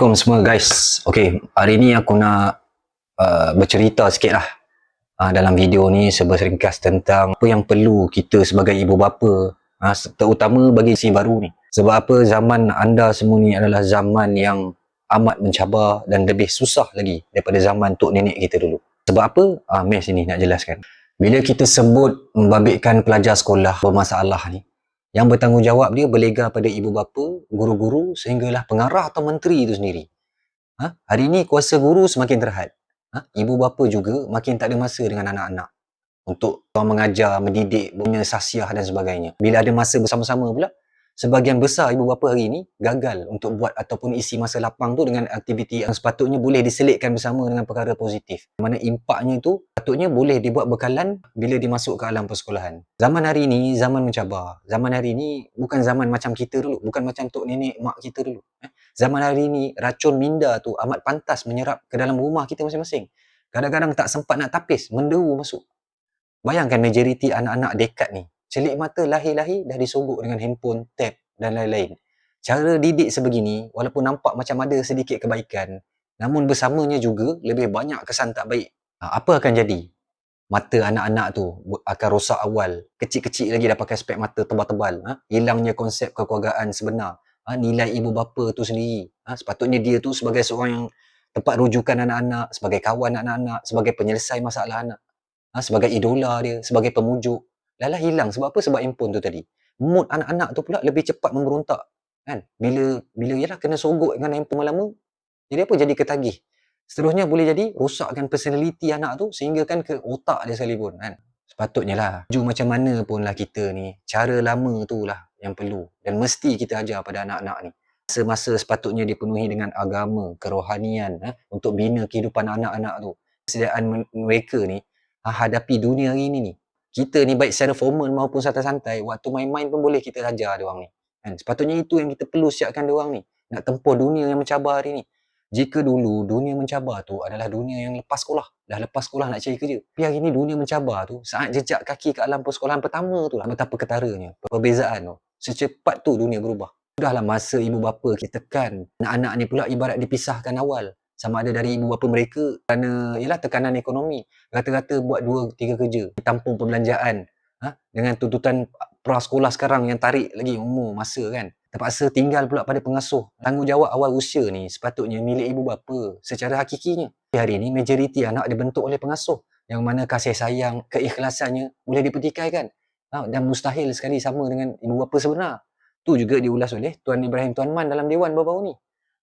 Assalamualaikum semua guys. Okay, hari ni aku nak uh, bercerita sikit lah uh, dalam video ni serba ringkas tentang apa yang perlu kita sebagai ibu bapa uh, terutama bagi si baru ni. Sebab apa zaman anda semua ni adalah zaman yang amat mencabar dan lebih susah lagi daripada zaman tok nenek kita dulu. Sebab apa? Uh, Mes sini nak jelaskan. Bila kita sebut membabitkan pelajar sekolah bermasalah ni, yang bertanggungjawab dia berlega pada ibu bapa, guru-guru sehinggalah pengarah atau menteri itu sendiri. Ha? Hari ini kuasa guru semakin terhad. Ha? Ibu bapa juga makin tak ada masa dengan anak-anak untuk mengajar, mendidik, punya sasiah dan sebagainya. Bila ada masa bersama-sama pula, sebahagian besar ibu bapa hari ini gagal untuk buat ataupun isi masa lapang tu dengan aktiviti yang sepatutnya boleh diselitkan bersama dengan perkara positif. Mana impaknya itu patutnya boleh dibuat bekalan bila dimasuk ke alam persekolahan. Zaman hari ini zaman mencabar. Zaman hari ini bukan zaman macam kita dulu, bukan macam tok nenek mak kita dulu. Eh, zaman hari ini racun minda tu amat pantas menyerap ke dalam rumah kita masing-masing. Kadang-kadang tak sempat nak tapis, menderu masuk. Bayangkan majoriti anak-anak dekat ni celik mata lahir-lahir dah disogok dengan handphone, tab dan lain-lain. Cara didik sebegini, walaupun nampak macam ada sedikit kebaikan, namun bersamanya juga lebih banyak kesan tak baik. Ha, apa akan jadi? Mata anak-anak tu akan rosak awal. Kecil-kecil lagi dah pakai spek mata tebal-tebal. Ha? Hilangnya konsep kekeluargaan sebenar. Ha? Nilai ibu bapa tu sendiri. Ha? Sepatutnya dia tu sebagai seorang yang tempat rujukan anak-anak, sebagai kawan anak-anak, sebagai penyelesai masalah anak. Ha? Sebagai idola dia, sebagai pemujuk. Lala hilang sebab apa? Sebab handphone tu tadi. Mood anak-anak tu pula lebih cepat memberontak. Kan? Bila bila ialah kena sogok dengan handphone lama, jadi apa? Jadi ketagih. Seterusnya boleh jadi rosakkan personality anak tu sehingga kan ke otak dia sekalipun. Kan? Sepatutnya lah. Ju macam mana pun lah kita ni, cara lama tu lah yang perlu. Dan mesti kita ajar pada anak-anak ni. Masa-masa sepatutnya dipenuhi dengan agama, kerohanian eh, untuk bina kehidupan anak-anak tu. Kesediaan mereka ni ha, hadapi dunia hari ni ni kita ni baik secara formal maupun santai-santai waktu main-main pun boleh kita ajar dia orang ni. Kan? Sepatutnya itu yang kita perlu siapkan dia orang ni. Nak tempuh dunia yang mencabar hari ni. Jika dulu dunia mencabar tu adalah dunia yang lepas sekolah. Dah lepas sekolah nak cari kerja. Tapi hari ni dunia mencabar tu saat jejak kaki ke alam persekolahan pertama tu lah betapa ketaranya perbezaan tu. Secepat tu dunia berubah. Sudahlah masa ibu bapa kita tekan anak-anak ni pula ibarat dipisahkan awal sama ada dari ibu bapa mereka kerana ialah tekanan ekonomi. Rata-rata buat dua tiga kerja ditampung perbelanjaan ha? dengan tuntutan prasekolah sekarang yang tarik lagi umur masa kan. Terpaksa tinggal pula pada pengasuh. Tanggungjawab awal usia ni sepatutnya milik ibu bapa secara hakikinya hari ini majoriti anak dibentuk oleh pengasuh yang mana kasih sayang keikhlasannya boleh dipertikaikan. Ha? dan mustahil sekali sama dengan ibu bapa sebenar. Tu juga diulas oleh Tuan Ibrahim Tuan Man dalam Dewan baru-baru ni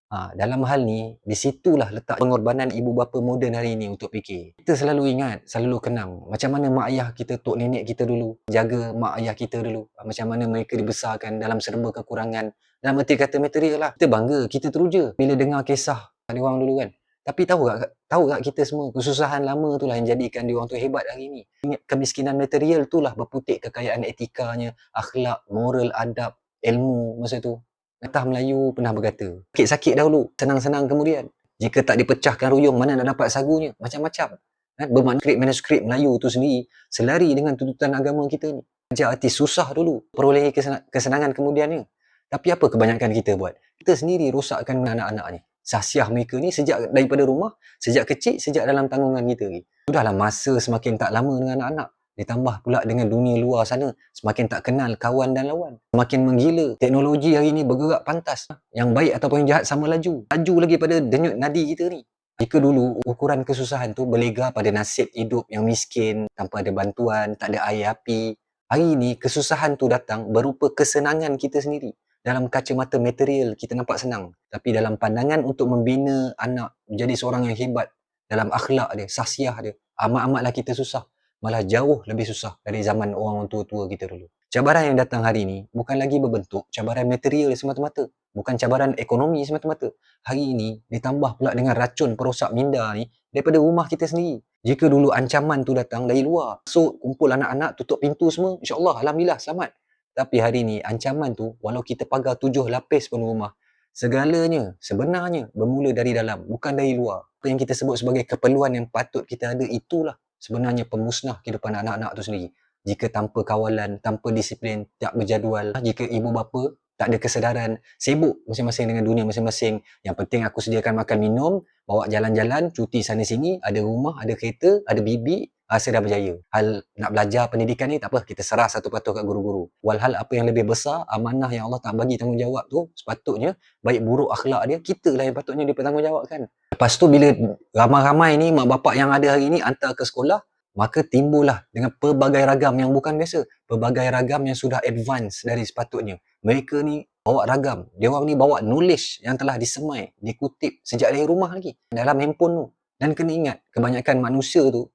Ha, dalam hal ni, di situlah letak pengorbanan ibu bapa moden hari ini untuk fikir. Kita selalu ingat, selalu kenang macam mana mak ayah kita, tok nenek kita dulu, jaga mak ayah kita dulu. Ha, macam mana mereka dibesarkan dalam serba kekurangan. Dalam erti kata material lah. Kita bangga, kita teruja bila dengar kisah dia orang dulu kan. Tapi tahu tak, tahu tak kita semua kesusahan lama tu lah yang jadikan dia orang tu hebat hari ni. Kemiskinan material tu lah berputik kekayaan etikanya, akhlak, moral, adab, ilmu masa tu. Pepatah Melayu pernah berkata, sakit-sakit dahulu, senang-senang kemudian. Jika tak dipecahkan ruyung, mana nak dapat sagunya? Macam-macam. Kan? Bermanuskrip-manuskrip Melayu tu sendiri, selari dengan tuntutan agama kita ni. Ajar artis susah dulu, perolehi kesenangan kemudiannya. Tapi apa kebanyakan kita buat? Kita sendiri rosakkan anak-anak ni. Sasiah mereka ni sejak daripada rumah, sejak kecil, sejak dalam tanggungan kita ni. Sudahlah masa semakin tak lama dengan anak-anak. Ditambah pula dengan dunia luar sana, semakin tak kenal kawan dan lawan. Semakin menggila. Teknologi hari ini bergerak pantas. Yang baik ataupun yang jahat sama laju. Laju lagi pada denyut nadi kita ni. Jika dulu ukuran kesusahan tu berlega pada nasib hidup yang miskin, tanpa ada bantuan, tak ada air api. Hari ini kesusahan tu datang berupa kesenangan kita sendiri. Dalam kacamata material kita nampak senang. Tapi dalam pandangan untuk membina anak menjadi seorang yang hebat dalam akhlak dia, sasiah dia, amat-amatlah kita susah malah jauh lebih susah dari zaman orang tua-tua kita dulu. Cabaran yang datang hari ini bukan lagi berbentuk cabaran material semata-mata. Bukan cabaran ekonomi semata-mata. Hari ini ditambah pula dengan racun perosak minda ni daripada rumah kita sendiri. Jika dulu ancaman tu datang dari luar, so kumpul anak-anak, tutup pintu semua, insyaAllah, Alhamdulillah, selamat. Tapi hari ini ancaman tu, walau kita pagar tujuh lapis pun rumah, segalanya sebenarnya bermula dari dalam, bukan dari luar. Apa yang kita sebut sebagai keperluan yang patut kita ada, itulah sebenarnya pemusnah kehidupan anak-anak tu sendiri. Jika tanpa kawalan, tanpa disiplin, tak berjadual, jika ibu bapa tak ada kesedaran, sibuk masing-masing dengan dunia masing-masing. Yang penting aku sediakan makan minum, bawa jalan-jalan, cuti sana sini, ada rumah, ada kereta, ada bibi, rasa dah berjaya. Hal nak belajar pendidikan ni tak apa, kita serah satu patuh kat guru-guru. Walhal apa yang lebih besar, amanah yang Allah tak bagi tanggungjawab tu, sepatutnya baik buruk akhlak dia, kita lah yang patutnya dia bertanggungjawabkan. Lepas tu bila ramai-ramai ni mak bapak yang ada hari ni hantar ke sekolah, maka timbullah dengan pelbagai ragam yang bukan biasa. Pelbagai ragam yang sudah advance dari sepatutnya. Mereka ni bawa ragam. Dia orang ni bawa knowledge yang telah disemai, dikutip sejak dari rumah lagi. Dalam handphone tu. Dan kena ingat, kebanyakan manusia tu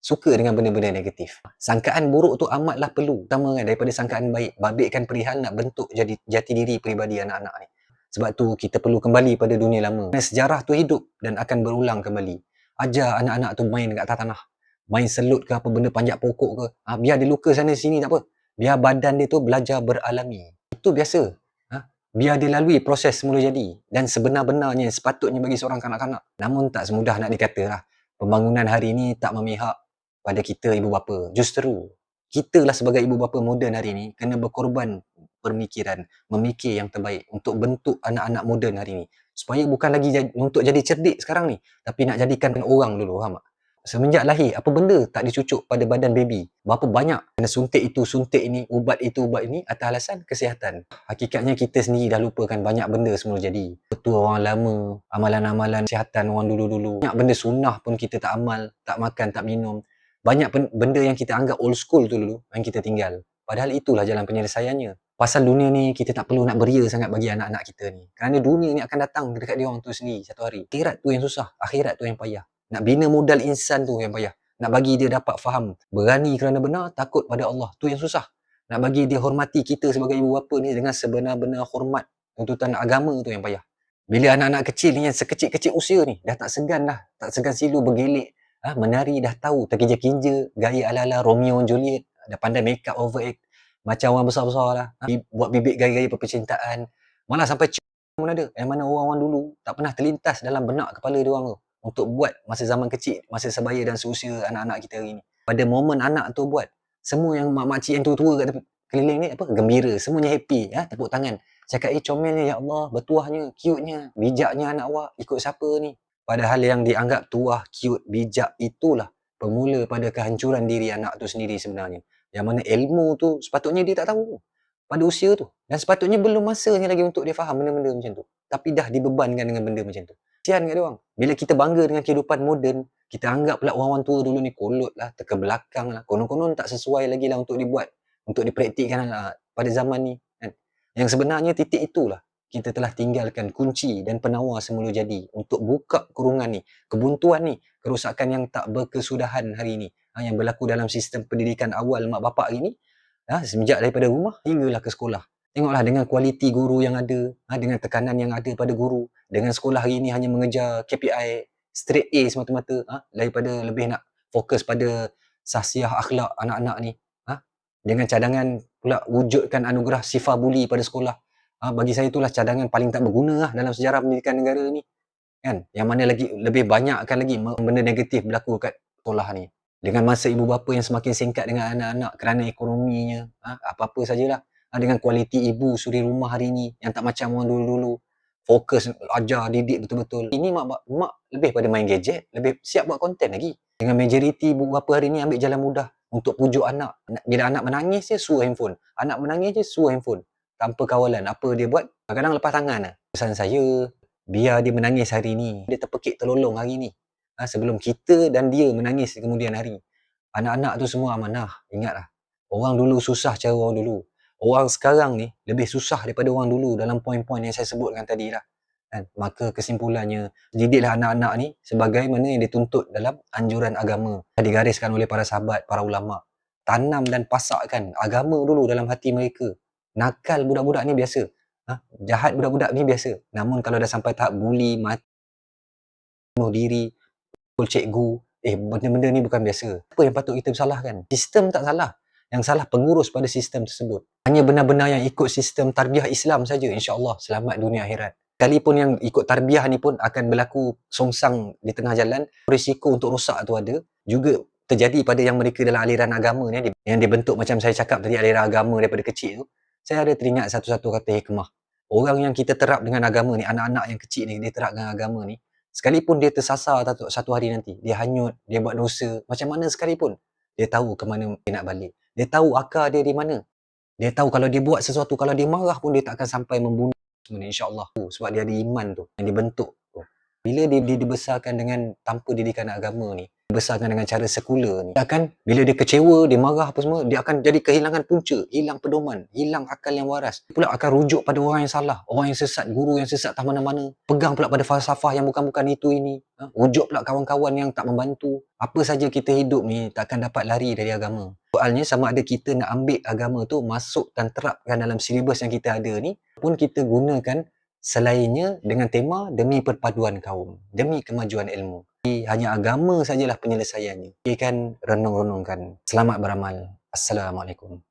suka dengan benda-benda negatif. Sangkaan buruk tu amatlah perlu. Pertama kan, daripada sangkaan baik. Babitkan perihal nak bentuk jadi jati diri peribadi anak-anak ni. Sebab tu kita perlu kembali pada dunia lama. Sejarah tu hidup dan akan berulang kembali. Ajar anak-anak tu main dekat atas tanah main selut ke apa benda panjat pokok ke. Ha, biar dia luka sana sini tak apa. Biar badan dia tu belajar beralami. Itu biasa. Ha? biar dia lalui proses semula jadi. Dan sebenar-benarnya sepatutnya bagi seorang kanak-kanak. Namun tak semudah nak dikata lah pembangunan hari ini tak memihak pada kita ibu bapa. Justru kita lah sebagai ibu bapa moden hari ini kena berkorban pemikiran memikir yang terbaik untuk bentuk anak-anak moden hari ini. Supaya bukan lagi untuk jadi cerdik sekarang ni tapi nak jadikan orang dulu faham tak semenjak lahir apa benda tak dicucuk pada badan baby? Berapa banyak kena suntik itu suntik ini ubat itu ubat ini atas alasan kesihatan? Hakikatnya kita sendiri dah lupakan banyak benda semula jadi. Betul orang lama amalan-amalan kesihatan orang dulu-dulu. Banyak benda sunnah pun kita tak amal tak makan tak minum. Banyak benda yang kita anggap old school tu dulu yang kita tinggal. Padahal itulah jalan penyelesaiannya. Pasal dunia ni kita tak perlu nak beria sangat bagi anak-anak kita ni. Kerana dunia ni akan datang dekat dia orang tu sendiri satu hari. Akhirat tu yang susah akhirat tu yang payah nak bina modal insan tu yang payah. Nak bagi dia dapat faham. Berani kerana benar, takut pada Allah. Tu yang susah. Nak bagi dia hormati kita sebagai ibu bapa ni dengan sebenar-benar hormat tuntutan agama tu yang payah. Bila anak-anak kecil ni yang sekecil-kecil usia ni, dah tak segan dah. Tak segan silu bergelik. Ha, menari dah tahu terkinja-kinja. Gaya ala-ala Romeo and Juliet. Dah pandai make up overact. Macam orang besar-besar lah. Ha, buat bibit gaya-gaya percintaan. Malah sampai c*** pun ada. Yang mana orang-orang dulu tak pernah terlintas dalam benak kepala dia orang tu untuk buat masa zaman kecil, masa sebaya dan seusia anak-anak kita hari ni. Pada momen anak tu buat, semua yang mak-makcik yang tua-tua kat keliling ni apa gembira, semuanya happy, ya, tepuk tangan. Cakap, eh comelnya ya Allah, bertuahnya, cute-nya, bijaknya anak awak, ikut siapa ni? Padahal yang dianggap tuah, cute, bijak itulah pemula pada kehancuran diri anak tu sendiri sebenarnya. Yang mana ilmu tu sepatutnya dia tak tahu pada usia tu. Dan sepatutnya belum masanya lagi untuk dia faham benda-benda macam tu. Tapi dah dibebankan dengan benda macam tu. Kesian kat dia orang. Bila kita bangga dengan kehidupan moden, kita anggap pula orang-orang tua dulu ni kolot lah, teka belakang lah. Konon-konon tak sesuai lagi lah untuk dibuat. Untuk dipraktikkan lah pada zaman ni. Kan? Yang sebenarnya titik itulah kita telah tinggalkan kunci dan penawar semula jadi untuk buka kurungan ni, kebuntuan ni, kerosakan yang tak berkesudahan hari ini ha, yang berlaku dalam sistem pendidikan awal mak bapak hari ni ha, semenjak daripada rumah hinggalah ke sekolah. Tengoklah dengan kualiti guru yang ada, dengan tekanan yang ada pada guru, dengan sekolah hari ini hanya mengejar KPI straight A semata-mata, ha, daripada lebih nak fokus pada sahsiah akhlak anak-anak ni. Ha, dengan cadangan pula wujudkan anugerah sifar buli pada sekolah. Ha, bagi saya itulah cadangan paling tak berguna lah dalam sejarah pendidikan negara ni. Kan? Yang mana lagi lebih banyak akan lagi benda negatif berlaku kat sekolah ni. Dengan masa ibu bapa yang semakin singkat dengan anak-anak kerana ekonominya, ha, apa-apa sajalah ha, dengan kualiti ibu suri rumah hari ni yang tak macam orang dulu-dulu fokus ajar didik betul-betul. Ini mak mak lebih pada main gadget lebih siap buat konten lagi. Dengan majoriti ibu bapa hari ni ambil jalan mudah untuk pujuk anak. Bila anak menangis je suruh handphone. Anak menangis je suruh handphone. Tanpa kawalan apa dia buat? Kadang-kadang lepas tangan lah. pesan saya biar dia menangis hari ni. Dia terpekik terlolong hari ni. Ha, sebelum kita dan dia menangis kemudian hari. Anak-anak tu semua amanah. Ingatlah orang dulu susah cara orang dulu orang sekarang ni lebih susah daripada orang dulu dalam poin-poin yang saya sebutkan tadi lah. Kan? Maka kesimpulannya, didiklah anak-anak ni sebagai mana yang dituntut dalam anjuran agama. Digariskan oleh para sahabat, para ulama. Tanam dan pasakkan agama dulu dalam hati mereka. Nakal budak-budak ni biasa. Ha? Jahat budak-budak ni biasa. Namun kalau dah sampai tahap buli, mati, bunuh diri, pukul cikgu, eh benda-benda ni bukan biasa. Apa yang patut kita salahkan? Sistem tak salah yang salah pengurus pada sistem tersebut. Hanya benar-benar yang ikut sistem tarbiyah Islam saja insya-Allah selamat dunia akhirat. Kalipun yang ikut tarbiyah ni pun akan berlaku songsang di tengah jalan, risiko untuk rosak tu ada. Juga terjadi pada yang mereka dalam aliran agama ni yang dibentuk macam saya cakap tadi aliran agama daripada kecil tu saya ada teringat satu-satu kata hikmah. Orang yang kita terap dengan agama ni, anak-anak yang kecil ni, dia terap dengan agama ni, sekalipun dia tersasar satu, satu hari nanti, dia hanyut, dia buat dosa, macam mana sekalipun, dia tahu ke mana dia nak balik. Dia tahu akar dia di mana. Dia tahu kalau dia buat sesuatu, kalau dia marah pun dia tak akan sampai membunuh ni, insyaAllah. Sebab dia ada iman tu, yang dibentuk tu. Bila dia, dia dibesarkan dengan tanpa didikan agama ni, dibesarkan dengan cara sekular ni, dia akan, bila dia kecewa, dia marah apa semua, dia akan jadi kehilangan punca, hilang pedoman, hilang akal yang waras. Dia pula akan rujuk pada orang yang salah, orang yang sesat, guru yang sesat tak mana-mana. Pegang pula pada falsafah yang bukan-bukan itu ini. Ha? Rujuk pula kawan-kawan yang tak membantu. Apa saja kita hidup ni, takkan dapat lari dari agama. Soalnya sama ada kita nak ambil agama tu masuk dan terapkan dalam silibus yang kita ada ni, pun kita gunakan selainnya dengan tema demi perpaduan kaum, demi kemajuan ilmu. Jadi, hanya agama sajalah penyelesaiannya. Kita kan renung-renungkan. Selamat beramal. Assalamualaikum.